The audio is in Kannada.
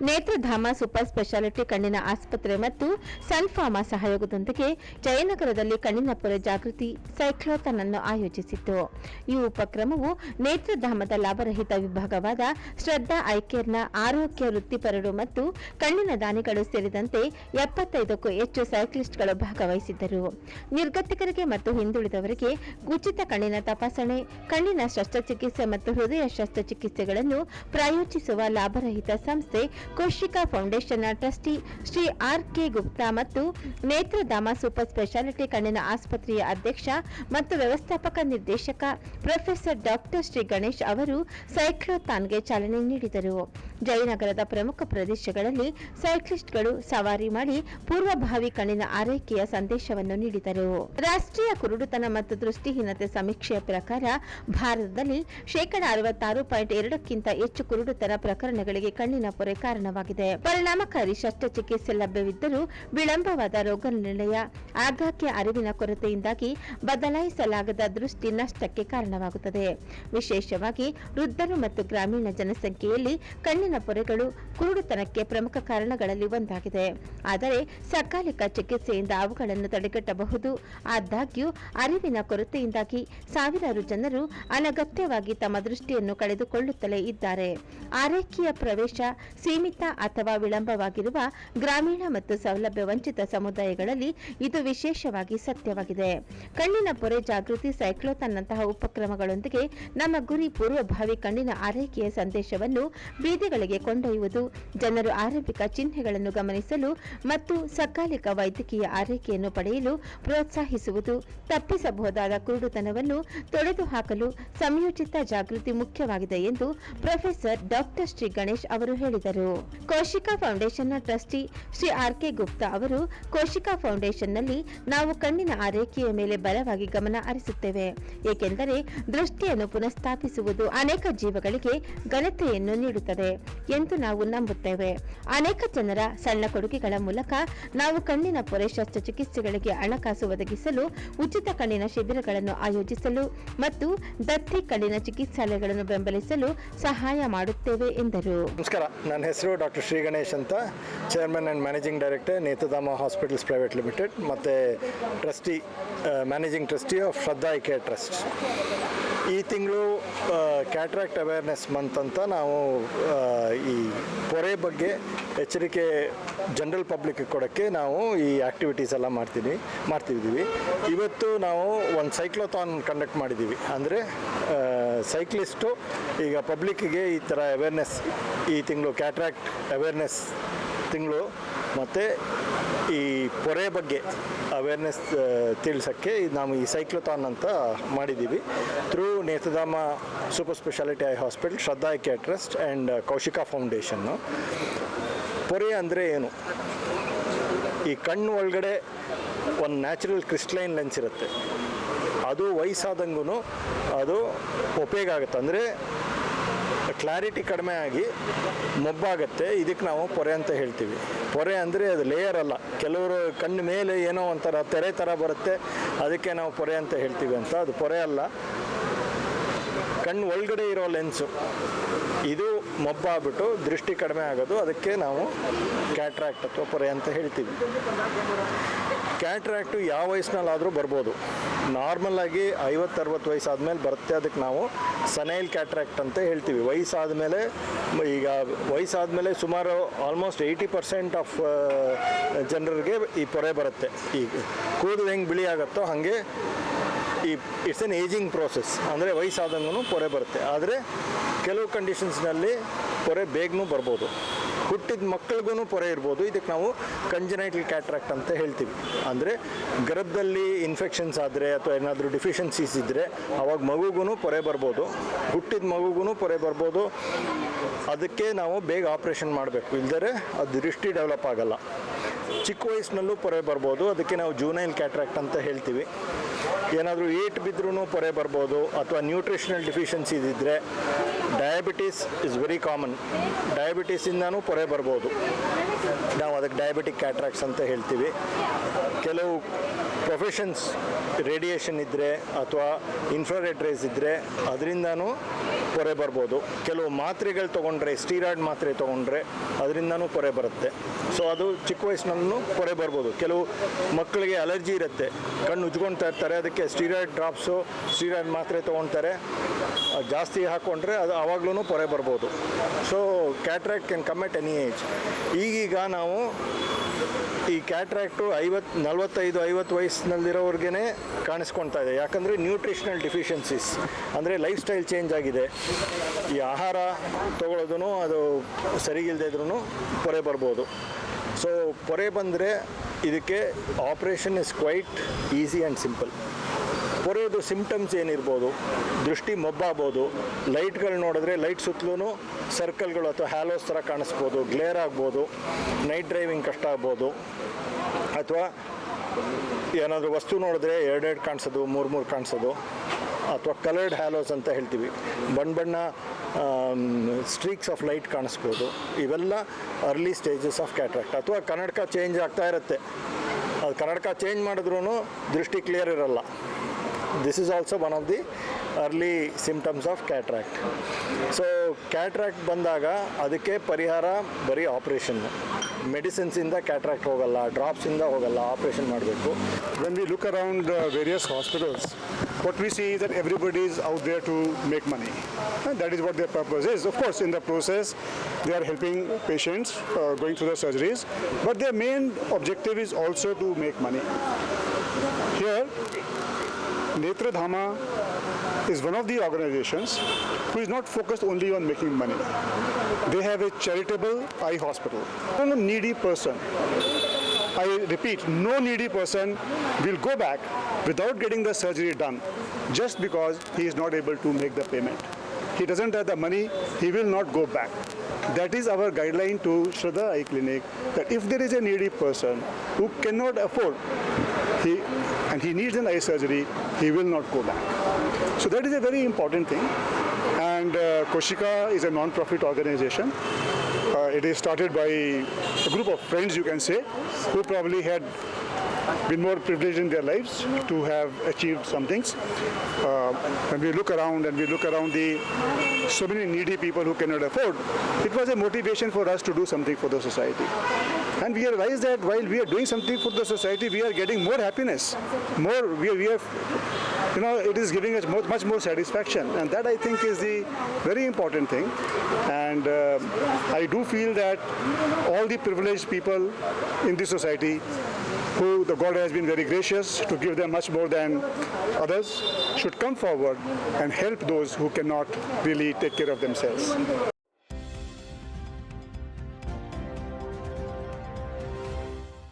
ನೇತ್ರಧಾಮ ಸೂಪರ್ ಸ್ಪೆಷಾಲಿಟಿ ಕಣ್ಣಿನ ಆಸ್ಪತ್ರೆ ಮತ್ತು ಸನ್ಫಾರ್ಮಾ ಸಹಯೋಗದೊಂದಿಗೆ ಜಯನಗರದಲ್ಲಿ ಕಣ್ಣಿನ ಪೊರೆ ಜಾಗೃತಿ ಸೈಕ್ಲೋಥಾನ್ ಅನ್ನು ಆಯೋಜಿಸಿತ್ತು. ಈ ಉಪಕ್ರಮವು ನೇತ್ರಧಾಮದ ಲಾಭರಹಿತ ವಿಭಾಗವಾದ ಶ್ರದ್ಧಾ ಐಕೇರ್ನ ಆರೋಗ್ಯ ವೃತ್ತಿಪರರು ಮತ್ತು ಕಣ್ಣಿನ ದಾನಿಗಳು ಸೇರಿದಂತೆ ಎಪ್ಪತ್ತೈದಕ್ಕೂ ಹೆಚ್ಚು ಸೈಕ್ಲಿಸ್ಟ್ಗಳು ಭಾಗವಹಿಸಿದ್ದರು. ನಿರ್ಗತಿಕರಿಗೆ ಮತ್ತು ಹಿಂದುಳಿದವರಿಗೆ ಉಚಿತ ಕಣ್ಣಿನ ತಪಾಸಣೆ, ಕಣ್ಣಿನ ಶಸ್ತ್ರಚಿಕಿತ್ಸೆ ಮತ್ತು ಹೃದಯ ಶಸ್ತ್ರಚಿಕಿತ್ಸೆಗಳನ್ನು ಪ್ರಾಯೋಜಿಸುವ ಲಾಭರಹಿತ ಸಂಸ್ಥೆ Koshika ಫೌಂಡೇಶನ್ನ trustee Shri R K Gupta ಮತ್ತು ನೇತ್ರಧಾಮ ಸೂಪರ್ ಸ್ಪೆಷಾಲಿಟಿ ಕಣ್ಣಿನ ಆಸ್ಪತ್ರೆಯ ಅಧ್ಯಕ್ಷ ಮತ್ತು ವ್ಯವಸ್ಥಾಪಕ ನಿರ್ದೇಶಕ ಪ್ರೊಫೆಸರ್ ಡಾಕ್ಟರ್ ಶ್ರೀ ಗಣೇಶ್ ಅವರು ಸೈಕ್ಲೋಥಾನ್ಗೆ ಚಾಲನೆ ನೀಡಿದರು. ಜಯನಗರದ ಪ್ರಮುಖ ಪ್ರದೇಶಗಳಲ್ಲಿ ಸೈಕ್ಲಿಸ್ಟ್ಗಳು ಸವಾರಿ ಮಾಡಿ ಪೂರ್ವಭಾವಿ ಕಣ್ಣಿನ ಆರೈಕೆಯ ಸಂದೇಶವನ್ನು ನೀಡಿದರು. ರಾಷ್ಟ್ರೀಯ ಕುರುಡುತನ ಮತ್ತು ದೃಷ್ಟಿಹೀನತೆ ಸಮೀಕ್ಷೆಯ ಪ್ರಕಾರ ಭಾರತದಲ್ಲಿ ಶೇಕಡ ಅರವತ್ತಾರು ಪಾಯಿಂಟ್ ಎರಡಕ್ಕಿಂತ ಹೆಚ್ಚು ಕುರುಡುತನ ಪ್ರಕರಣಗಳಿಗೆ ಕಣ್ಣಿನ ಪೊರೆ ಕಾರಣವಾಗಿದೆ. ಪರಿಣಾಮಕಾರಿ ಶಸ್ತ್ರಚಿಕಿತ್ಸೆ ಲಭ್ಯವಿದ್ದರೂ ವಿಳಂಬವಾದ ರೋಗ ನಿರ್ಣಯ ಆಗಾಗ್ಗೆ ಅರಿವಿನ ಕೊರತೆಯಿಂದಾಗಿ ಬದಲಾಯಿಸಲಾಗದ ದೃಷ್ಟಿ ನಷ್ಟಕ್ಕೆ ಕಾರಣವಾಗುತ್ತದೆ. ವಿಶೇಷವಾಗಿ ವೃದ್ಧರು ಮತ್ತು ಗ್ರಾಮೀಣ ಜನಸಂಖ್ಯೆಯಲ್ಲಿ ಕಣ್ಣಿನ ಪೊರೆಗಳು ಕುರುಡುತನಕ್ಕೆ ಪ್ರಮುಖ ಕಾರಣಗಳಲ್ಲಿ ಒಂದಾಗಿದೆ. ಆದರೆ ಸಕಾಲಿಕ ಚಿಕಿತ್ಸೆಯಿಂದ ಅವುಗಳನ್ನು ತಡೆಗಟ್ಟಬಹುದು. ಆದಾಗ್ಯೂ, ಅರಿವಿನ ಕೊರತೆಯಿಂದಾಗಿ ಸಾವಿರಾರು ಜನರು ಅನಗತ್ಯವಾಗಿ ತಮ್ಮ ದೃಷ್ಟಿಯನ್ನು ಕಳೆದುಕೊಳ್ಳುತ್ತಲೇ ಇದ್ದಾರೆ. ಆರೈಕೆಯ ಪ್ರವೇಶ ಸೀಮಿತ ಅಥವಾ ವಿಳಂಬವಾಗಿರುವ ಗ್ರಾಮೀಣ ಮತ್ತು ಸೌಲಭ್ಯ ವಂಚಿತ ಸಮುದಾಯಗಳಲ್ಲಿ ಇದು ವಿಶೇಷವಾಗಿ ಸತ್ಯವಾಗಿದೆ. ಕಣ್ಣಿನ ಪೊರೆ ಜಾಗೃತಿ ಸೈಕ್ಲೋಥಾನ್ನಂತಹ ಉಪಕ್ರಮಗಳೊಂದಿಗೆ ನಮ್ಮ ಗುರಿ ಪೂರ್ವಭಾವಿ ಕಣ್ಣಿನ ಆರೈಕೆಯ ಸಂದೇಶವನ್ನು ಬೀದಿಗಳಿಗೆ ಕೊಂಡೊಯ್ಯುವುದು, ಜನರು ಆರಂಭಿಕ ಚಿಹ್ನೆಗಳನ್ನು ಗಮನಿಸಲು ಮತ್ತು ಸಕಾಲಿಕ ವೈದ್ಯಕೀಯ ಆರೈಕೆಯನ್ನು ಪಡೆಯಲು ಪ್ರೋತ್ಸಾಹಿಸುವುದು, ತಪ್ಪಿಸಬಹುದಾದ ಕುರುಡುತನವನ್ನು ತೊಡೆದುಹಾಕಲು ಸಂಯೋಜಿತ ಜಾಗೃತಿ ಮುಖ್ಯವಾಗಿದೆ ಎಂದು ಪ್ರೊಫೆಸರ್ ಡಾಕ್ಟರ್ ಶ್ರೀ ಗಣೇಶ್ ಅವರು ಹೇಳಿದರು. Koshika ಫೌಂಡೇಶನ್ನ trustee Shri R K Gupta ಅವರು, ಕೋಶಿಕಾ ಫೌಂಡೇಶನ್ನಲ್ಲಿ ನಾವು ಕಣ್ಣಿನ ಆರೈಕೆಯ ಮೇಲೆ ಬಲವಾಗಿ ಗಮನ ಹರಿಸುತ್ತೇವೆ, ಏಕೆಂದರೆ ದೃಷ್ಟಿಯನ್ನು ಪುನಃಸ್ಥಾಪಿಸುವುದು ಅನೇಕ ಜೀವಗಳಿಗೆ ಘನತೆಯನ್ನು ನೀಡುತ್ತದೆ. ಎಂದು ನಾವು ನಂಬುತ್ತೇವೆ. ಅನೇಕ ಜನರ ಸಣ್ಣ ಕೊಡುಗೆಗಳ ಮೂಲಕ ನಾವು ಕಣ್ಣಿನ ಪೊರೆ ಶಸ್ತ್ರಚಿಕಿತ್ಸೆಗಳಿಗೆ ಹಣಕಾಸು ಒದಗಿಸಲು, ಉಚಿತ ಕಣ್ಣಿನ ಶಿಬಿರಗಳನ್ನು ಆಯೋಜಿಸಲು ಮತ್ತು ದತ್ತಿ ಕಣ್ಣಿನ ಚಿಕಿತ್ಸಾಲಯಗಳನ್ನು ಬೆಂಬಲಿಸಲು ಸಹಾಯ ಮಾಡುತ್ತೇವೆ ಎಂದರು. ನಮಸ್ಕಾರ. ನನ್ನ ಹೆಸರು ಡಾಕ್ಟರ್ ಶ್ರೀ ಗಣೇಶ್ ಅಂತ. Chairman and managing director Netradhama hospitals private limited, ಮತ್ತು trustee managing trustee of Shraddha eye care trust. ಈ ತಿಂಗಳು ಕ್ಯಾಟ್ರಾಕ್ಟ್ ಅವೇರ್ನೆಸ್ ಮಂತ್ ಅಂತ ನಾವು ಈ ಪೊರೆ ಬಗ್ಗೆ ಎಚ್ಚರಿಕೆ ಜನರಲ್ ಪಬ್ಲಿಕ್ ಕೊಡೋಕ್ಕೆ ನಾವು ಈ ಆ್ಯಕ್ಟಿವಿಟೀಸ್ ಎಲ್ಲ ಮಾಡ್ತೀನಿ, ಮಾಡ್ತಿದ್ದೀವಿ. ಇವತ್ತು ನಾವು ಒಂದು ಸೈಕ್ಲೋಥಾನ್ ಕಂಡಕ್ಟ್ ಮಾಡಿದ್ದೀವಿ. ಅಂದರೆ ಸೈಕ್ಲಿಸ್ಟು ಈಗ ಪಬ್ಲಿಕ್ಕಿಗೆ ಈ ಥರ ಅವೇರ್ನೆಸ್ ಈ ತಿಂಗಳು ಕ್ಯಾಟ್ರಾಕ್ಟ್ ಅವೇರ್ನೆಸ್ ತಿಂಗಳು, ಮತ್ತು ಈ ಪೊರೆ ಬಗ್ಗೆ ಅವೇರ್ನೆಸ್ ತಿಳಿಸೋಕ್ಕೆ ನಾವು ಈ ಸೈಕ್ಲೋಥಾನ್ ಅಂತ ಮಾಡಿದ್ದೀವಿ. Through Netradhama super speciality eye hospital Shraddha eye care trust and Kaushika foundation ಪೊರೆ ಅಂದರೆ ಏನು? ಈ ಕಣ್ಣು ಒಳಗಡೆ ಒಂದು ನ್ಯಾಚುರಲ್ ಕ್ರಿಸ್ಟಲೈನ್ ಲೆನ್ಸ್ ಇರುತ್ತೆ. ಅದು ವಯಸ್ಸಾದಂಗೂ ಅದು ಉಪಯೋಗ ಆಗುತ್ತೆ. ಅಂದರೆ ಕ್ಲಾರಿಟಿ ಕಡಿಮೆ ಆಗಿ ಮೊಬ್ಬಾಗತ್ತೆ. ಇದಕ್ಕೆ ನಾವು ಪೊರೆ ಅಂತ ಹೇಳ್ತೀವಿ. ಪೊರೆ ಅಂದರೆ ಅದು ಲೇಯರ್ ಅಲ್ಲ. ಕೆಲವರು ಕಣ್ಣು ಮೇಲೆ ಏನೋ ಒಂಥರ ತೆರೆ ಥರ ಬರುತ್ತೆ. ಅದಕ್ಕೆ ನಾವು ಪೊರೆ ಅಂತ ಹೇಳ್ತೀವಿ ಅಂತ. ಅದು ಪೊರೆ ಅಲ್ಲ. ಕಣ್ಣು ಒಳಗಡೆ ಇರೋ ಲೆನ್ಸು ಇದು ಮೊಬ್ಬಾಗ್ಬಿಟ್ಟು ದೃಷ್ಟಿ ಕಡಿಮೆ ಆಗೋದು. ಅದಕ್ಕೆ ನಾವು ಕ್ಯಾಟ್ರಾಕ್ಟ್ ಅಥವಾ ಪೊರೆ ಅಂತ ಹೇಳ್ತೀವಿ. ಕ್ಯಾಟ್ರಾಕ್ಟು ಯಾವ ವಯಸ್ಸಿನಲ್ಲಾದರೂ ಬರ್ಬೋದು. ನಾರ್ಮಲ್ ಆಗಿ ಐವತ್ತರವತ್ತು ವಯಸ್ಸಾದ್ಮೇಲೆ ಬರುತ್ತೆ ಅದಕ್ಕೆ ನಾವು ಸನೈಲ್ ಕ್ಯಾಟ್ರಾಕ್ಟ್ ಅಂತ ಹೇಳ್ತೀವಿ. ವಯಸ್ಸಾದ ಮೇಲೆ ಈಗ ವಯಸ್ಸಾದಮೇಲೆ ಸುಮಾರು ಆಲ್ಮೋಸ್ಟ್ ಏಯ್ಟಿ ಪರ್ಸೆಂಟ್ ಆಫ್ ಜನರಿಗೆ ಈ ಪೊರೆ ಬರುತ್ತೆ. ಈಗ ಕೂದಲು ಹೆಂಗೆ ಬಿಳಿ ಆಗುತ್ತೋ ಹಾಗೆ ಈ ಇಟ್ಸ್ ಎನ್ ಏಜಿಂಗ್ ಪ್ರೋಸೆಸ್ ಅಂದರೆ ವಯಸ್ಸಾದಂಗೂ ಪೊರೆ ಬರುತ್ತೆ. ಆದರೆ ಕೆಲವು ಕಂಡೀಷನ್ಸ್ನಲ್ಲಿ ಪೊರೆ ಬೇಗನೂ ಬರ್ಬೋದು. ಹುಟ್ಟಿದ ಮಕ್ಕಳಿಗೂ ಪೊರೆ ಇರ್ಬೋದು. ಇದಕ್ಕೆ ನಾವು ಕಂಜನೈಟಲ್ ಕ್ಯಾಟ್ರಾಕ್ಟ್ ಅಂತ ಹೇಳ್ತೀವಿ. ಅಂದರೆ ಗರ್ಭದಲ್ಲಿ ಇನ್ಫೆಕ್ಷನ್ಸ್ ಆದರೆ ಅಥವಾ ಏನಾದರೂ ಡಿಫಿಷನ್ಸೀಸ್ ಇದ್ದರೆ ಅವಾಗ ಮಗುಗೂ ಪೊರೆ ಬರ್ಬೋದು. ಹುಟ್ಟಿದ ಮಗುಗೂ ಪೊರೆ ಬರ್ಬೋದು. ಅದಕ್ಕೆ ನಾವು ಬೇಗ ಆಪ್ರೇಷನ್ ಮಾಡಬೇಕು. ಇಲ್ಲದರೆ ಅದು ದೃಷ್ಟಿ ಡೆವಲಪ್ ಆಗಲ್ಲ. ಚಿಕ್ಕ ವಯಸ್ಸಿನಲ್ಲೂ ಪೊರೆ ಬರ್ಬೋದು. ಅದಕ್ಕೆ ನಾವು ಜೂನೈಲ್ ಕ್ಯಾಟ್ರಾಕ್ಟ್ ಅಂತ ಹೇಳ್ತೀವಿ. ಏನಾದರೂ ಏಟ್ ಬಿದ್ದರೂ ಪೊರೆ ಬರ್ಬೋದು ಅಥವಾ ನ್ಯೂಟ್ರಿಷನಲ್ ಡಿಫಿಷಿಯನ್ಸಿ ಇದ್ದರೆ ಡಯಾಬಿಟೀಸ್ ಇಸ್ ವೆರಿ ಕಾಮನ್ ಡಯಾಬಿಟೀಸಿಂದನೂ ಪೊರೆ ಬರ್ಬೋದು. ನಾವು ಅದಕ್ಕೆ ಡಯಾಬಿಟಿಕ್ ಕ್ಯಾಟ್ರಾಕ್ಟ್ಸ್ ಅಂತ ಹೇಳ್ತೀವಿ. ಕೆಲವು ಪ್ರೊಫೆಷನ್ಸ್ ರೇಡಿಯೇಷನ್ ಇದ್ದರೆ ಅಥವಾ ಇನ್ಫ್ರಾರೆಡ್ ರೇಸ್ ಇದ್ದರೆ ಅದರಿಂದನೂ ಪೊರೆ ಬರ್ಬೋದು. ಕೆಲವು ಮಾತ್ರೆಗಳು ತೊಗೊಂಡ್ರೆ ಸ್ಟೀರಾಯ್ಡ್ ಮಾತ್ರೆ ತೊಗೊಂಡ್ರೆ ಅದರಿಂದನೂ ಪೊರೆ ಬರುತ್ತೆ. ಸೊ ಅದು ಚಿಕ್ಕ ವಯಸ್ಸಿನಲ್ಲೂ ಪೊರೆ ಬರ್ಬೋದು. ಕೆಲವು ಮಕ್ಕಳಿಗೆ ಅಲರ್ಜಿ ಇರುತ್ತೆ. ಕಣ್ಣು ಉಜ್ಕೊಳ್ತಾ ಇರ್ತಾರೆ ಅದಕ್ಕೆ ಸ್ಟೀರಾಯ್ಡ್ ಡ್ರಾಪ್ಸು ಸ್ಟೀರಾಯ್ಡ್ ಮಾತ್ರೆ ತೊಗೊಳ್ತಾರೆ ಜಾಸ್ತಿ ಹಾಕ್ಕೊಂಡ್ರೆ ಅದು ಆವಾಗ್ಲೂ ಪೊರೆ ಬರ್ಬೋದು. So cataract can come at any age ಈಗೀಗ ನಾವು ಈ ಕ್ಯಾಟ್ರಾಕ್ಟು ಐವತ್ತು ನಲವತ್ತೈದು, ಐವತ್ತು ವಯಸ್ಸಿನಲ್ಲಿರೋರ್ಗೆ ಕಾಣಿಸ್ಕೊಳ್ತಾ ಇದೆ. ಯಾಕಂದರೆ ನ್ಯೂಟ್ರಿಷನಲ್ ಡಿಫಿಷಿಯನ್ಸೀಸ್ ಅಂದರೆ ಲೈಫ್ ಸ್ಟೈಲ್ ಚೇಂಜ್ ಆಗಿದೆ. ಈ ಆಹಾರ ತೊಗೊಳೋದು ಅದು ಸರಿಗಿಲ್ಲದೆ ಇದ್ರೂ ಪೊರೆ ಬರ್ಬೋದು. ಸೊ ಪೊರೆ ಬಂದರೆ ಇದಕ್ಕೆ operation is quite easy and simple ಪೊರೆಯೋದು symptoms ಏನಿರ್ಬೋದು, ದೃಷ್ಟಿ ಮೊಬ್ಬಾಗ್ಬೋದು ಲೈಟ್ಗಳು ನೋಡಿದ್ರೆ ಲೈಟ್ ಸುತ್ತಲೂ ಸರ್ಕಲ್ಗಳು ಅಥವಾ ಹ್ಯಾಲೋಸ್ ಥರ ಕಾಣಿಸ್ಬೋದು ಗ್ಲೇರ್ ಆಗ್ಬೋದು ನೈಟ್ ಡ್ರೈವಿಂಗ್ ಕಷ್ಟ ಆಗ್ಬೋದು, ಅಥವಾ ಏನಾದರೂ ವಸ್ತು ನೋಡಿದ್ರೆ ಎರಡೆರಡು ಕಾಣಿಸೋದು, ಮೂರು ಮೂರು ಕಾಣಿಸೋದು ಅಥವಾ ಕಲರ್ಡ್ ಹ್ಯಾಲೋಸ್ ಅಂತ ಹೇಳ್ತೀವಿ. ಬಣ್ಣ ಬಣ್ಣ ಸ್ಟ್ರೀಕ್ಸ್ ಆಫ್ ಲೈಟ್ ಕಾಣಿಸ್ಬೋದು. ಇವೆಲ್ಲ ಅರ್ಲಿ ಸ್ಟೇಜಸ್ ಆಫ್ ಕ್ಯಾಟ್ರಾಕ್ಟ್ ಅಥವಾ ಕನ್ನಡಕ ಚೇಂಜ್ ಆಗ್ತಾ ಇರುತ್ತೆ. ಅದು ಕನ್ನಡಕ ಚೇಂಜ್ ಮಾಡಿದ್ರೂ ದೃಷ್ಟಿ ಕ್ಲಿಯರ್ ಇರಲ್ಲ. This is also one of the early symptoms of cataract so cataract ಬಂದಾಗ ಅದಕ್ಕೆ ಪರಿಹಾರ ಬರೀ ಆಪ್ರೇಷನ್ನು ಮೆಡಿಸಿನ್ಸಿಂದ ಕ್ಯಾಟ್ರಾಕ್ಟ್ ಹೋಗಲ್ಲ ಡ್ರಾಪ್ಸಿಂದ ಹೋಗಲ್ಲ ಆಪ್ರೇಷನ್ ಮಾಡಬೇಕು. When we look around various hospitals what we see is that everybody is out there to make money. And that is what their purpose is. Of course, in the process, they are helping patients uh, going through the surgeries, but their main objective is also to make money. Here, Netradhama is one of the organizations who is not focused only on making money. They have a charitable eye hospital. No needy person I repeat, no needy person will go back without getting the surgery done just because he is not able to make the payment. He doesn't have the money, he will not go back. That is our guideline to Shraddha Eye Clinic that if there is a needy person who cannot afford he, and he needs an eye surgery, he will not go back. So that is a very important thing. And uh, Koshika is a non-profit organization. Uh, it is started by a group of friends, you can say, who probably had been more privileged in their lives to have achieved some things. Uh, when we look around and we look around the so many needy people who cannot afford, it was a motivation for us to do something for the society. And we realized that while we are doing something for the society, we are getting more happiness, more we we are you know, it is giving us more, much more satisfaction, and that I think is the very important thing. And uh, I do feel that all the privileged people in the society, who the God has been very gracious to give them much more than others, should come forward and help those who cannot really take care of themselves.